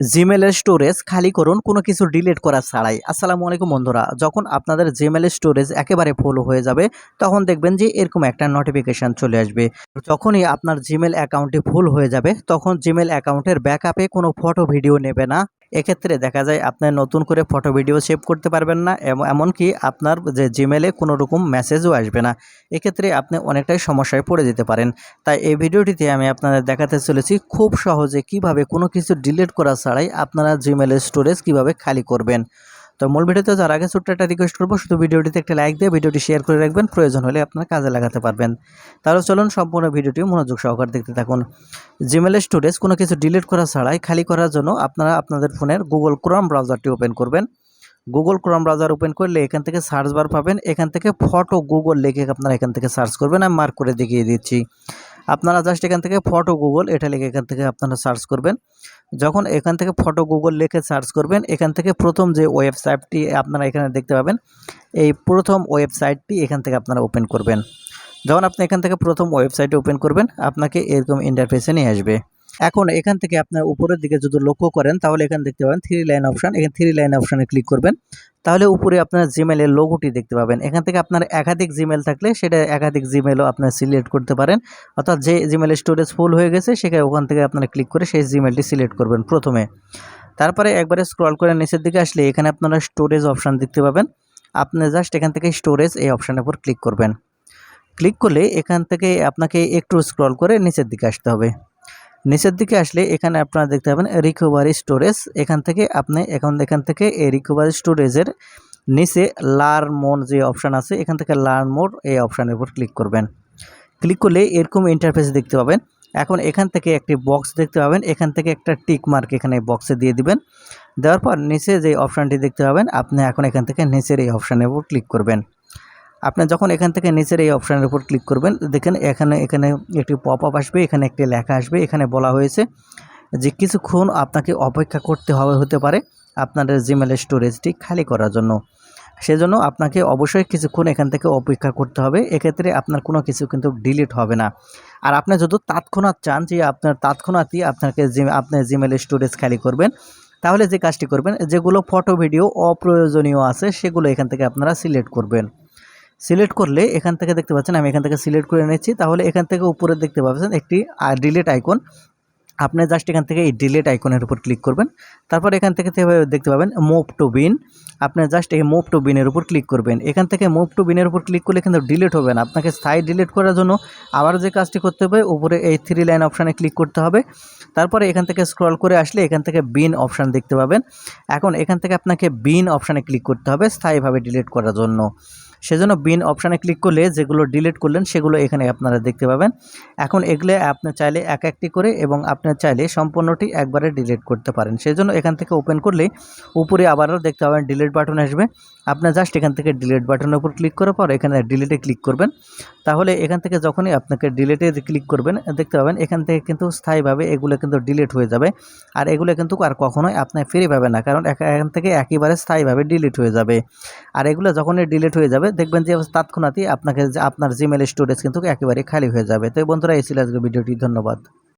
জিমেলের storage খালি করুন, কোনো কিছু ডিলিট করা ছাড়াই। আসসালামু আলাইকুম বন্ধুরা, যখন আপনাদের জিমেলের স্টোরেজ একেবারে ফুল হয়ে যাবে, তখন দেখবেন যে এরকম একটা নোটিফিকেশান চলে আসবে। যখনই আপনার জিমেল অ্যাকাউন্টটি ফুল হয়ে যাবে, তখন জিমেল অ্যাকাউন্টের ব্যাকআপে কোনো ফটো ভিডিও নেবে না। এক্ষেত্রে দেখা যায় আপনার নতুন করে ফটো ভিডিও সেভ করতে পারবেন না এমন এমনকি আপনার যে জিমেলে কোনো রকম মেসেজও আসবে না। এক্ষেত্রে আপনি অনেকটাই সমস্যায় পড়ে যেতে পারেন। তাই এই ভিডিওটিতে আমি আপনাদের দেখাতে চলেছি খুব সহজে কীভাবে কোনো কিছু ডিলিট করা ছাড়াই আপনারা জিমেলের স্টোরেজ কীভাবে খালি করবেন। তো মূল ভিডিওতে যার আগে ছোট্ট একটা রিকোয়েস্ট করব, শুধু ভিডিওটিতে একটা লাইক দিয়ে ভিডিওটি শেয়ার করে রাখবেন, প্রয়োজন হলে আপনারা কাজে লাগাতে পারবেন। তাহলে চলুন সম্পূর্ণ ভিডিওটি মনোযোগ সহকারে দেখতে থাকুন। জিমেলের স্টোরেজ কোনো কিছু ডিলিট করা ছাড়াই খালি করার জন্য আপনারা আপনাদের ফোনের গুগল ক্রোম ব্রাউজারটি ওপেন করবেন। গুগল ক্রোম ব্রাউজার ওপেন করলে এখান থেকে সার্চ বার পাবেন। এখান থেকে ফটো গুগল লিখে আপনারা এখান থেকে সার্চ করবেন। আমি মার্ক করে দেখিয়ে দিচ্ছি। আপনারা জাস্ট এখান থেকে ফটো গুগল এটা লিখে এখান থেকে আপনারা সার্চ করবেন। যখন এখান থেকে ফটো গুগল লিখে সার্চ করবেন, এখান থেকে প্রথম যে ওয়েবসাইটটি আপনারা এখানে দেখতে পাবেন, এই প্রথম ওয়েবসাইটটি এখান থেকে আপনারা ওপেন করবেন। যখন আপনি এখান থেকে প্রথম ওয়েবসাইটে ওপেন করবেন, আপনাকে এরকম ইন্টারফেসে নিয়ে আসবে। এখন এখান থেকে আপনার উপরের দিকে যদি লক্ষ্য করেন, তাহলে এখানে দেখতে পাবেন থ্রি লাইন অপশান এখানে থ্রি লাইন অপশানে ক্লিক করবেন। তাহলে উপরে আপনার জিমেলের লোগোটি দেখতে পাবেন। এখান থেকে আপনার একাধিক জিমেল থাকলে সেটা একাধিক জিমেলও আপনার সিলেক্ট করতে পারেন। অর্থাৎ যে জিমেলের স্টোরেজ ফুল হয়ে গেছে সেখানে ওখান থেকে আপনারা ক্লিক করে সেই জিমেলটি সিলেক্ট করবেন প্রথমে। তারপরে একবারে স্ক্রল করে নিচের দিকে আসলে এখানে আপনারা স্টোরেজ অপশান দেখতে পাবেন। আপনি জাস্ট এখান থেকে স্টোরেজ এই অপশানের উপর ক্লিক করবেন। ক্লিক করলে এখান থেকে আপনাকে একটু স্ক্রল করে নিচের দিকে আসতে হবে। নিচের দিকে আসলে এখানে আপনারা দেখতে পাবেন রিকভারি স্টোরেজ এখান থেকে আপনি এখন এখান থেকে এই রিকভারি স্টোরেজের নিচে লার্ন মোড যে অপশান আছে, এখান থেকে লার্ন মোড এই অপশানের উপর ক্লিক করবেন। ক্লিক করলে এরকম ইন্টারফেস দেখতে পাবেন। এখন এখান থেকে একটি বক্স দেখতে পাবেন। এখান থেকে একটা টিক মার্ক এখানে বক্সে দিয়ে দিবেন। দেওয়ার পর নিচে যে অপশানটি দেখতে পাবেন, আপনি এখন এখান থেকে নিচের এই অপশানের উপর ক্লিক করবেন। আপনি যখন এখান থেকে নিচের এই অপশানের উপর ক্লিক করবেন, দেখেন এখানে এখানে একটি পপ আপ আসবে, এখানে একটি লেখা আসবে, এখানে বলা হয়েছে যে কিছুক্ষণ আপনাকে অপেক্ষা করতে হবে, হতে পারে আপনাদের জিমেলের স্টোরেজটি খালি করার জন্য। সেজন্য আপনাকে অবশ্যই কিছুক্ষণ এখান থেকে অপেক্ষা করতে হবে, এক্ষেত্রে আপনার কোনো কিছু কিন্তু ডিলিট হবে না। আর আপনি যদি তৎক্ষণাৎ চান যে আপনার, তৎক্ষণাৎই আপনাকে জি আপনার জিমেলের স্টোরেজ খালি করবেন, তাহলে যে কাজটি করবেন, যেগুলো ফটো ভিডিও অপ্রয়োজনীয় আছে, সেগুলো এখান থেকে আপনারা সিলেক্ট করবেন। সিলেক্ট করলে এখান থেকে দেখতে পাচ্ছেন, আমি এখান থেকে সিলেক্ট করে নিচ্ছি তাহলে এখান থেকে উপরে দেখতে পাচ্ছেন একটি ডিলেট আইকন আপনি জাস্ট এখান থেকে এই ডিলেট আইকনের উপর ক্লিক করবেন। তারপর এখান থেকে দেখতে পাবেন মুভ টু বিন আপনি জাস্ট এই মুভ টু বিনের উপর ক্লিক করবেন। এখান থেকে মুভ টু বিনের উপর ক্লিক করলে কিন্তু ডিলেট হবে না। আপনাকে স্থায়ী ডিলেট করার জন্য আবার যে কাজটি করতে হবে, উপরে এই থ্রি লাইন অপশানে ক্লিক করতে হবে। তারপরে এখান থেকে স্ক্রল করে আসলে এখান থেকে বিন অপশান দেখতে পাবেন। এখন এখান থেকে আপনাকে বিন অপশানে ক্লিক করতে হবে স্থায়ীভাবে ডিলিট করার জন্য। সেজন্য বিন অপশানে ক্লিক করলে যেগুলো ডিলিট করলেন সেগুলো এখানে আপনারা দেখতে পাবেন। এখন এগুলো আপনি চাইলে এক একটি করে এবং আপনি চাইলে সম্পূর্ণটি একবারে ডিলিট করতে পারেন। সেজন্য এখান থেকে ওপেন করলে উপরে আবারও দেখতে পাবেন ডিলিট বাটন আসবে। আপনি জাস্ট এখান থেকে ডিলিট বাটনের উপর ক্লিক করার পর এখানে ডিলিটে ক্লিক করবেন। তাহলে এখান থেকে যখনই আপনাকে ডিলেটে ক্লিক করবেন, দেখতে পাবেন এখান থেকে কিন্তু স্থায়ীভাবে এগুলো কিন্তু ডিলিট হয়ে যাবে। আর এগুলো কিন্তু আর কখনোই আপনার ফিরে পাবে না, কারণ এখান থেকে একেবারে স্থায়ীভাবে ডিলিট হয়ে যাবে। আর এগুলো যখনই ডিলিট হয়ে যাবে, দেখবেন যে তৎক্ষণাৎই আপনাকে আপনার জিমেল স্টোরেজ কিন্তু একেবারে খালি হয়ে যাবে। তো বন্ধুরা, এই ছিল ভিডিওটি, ধন্যবাদ।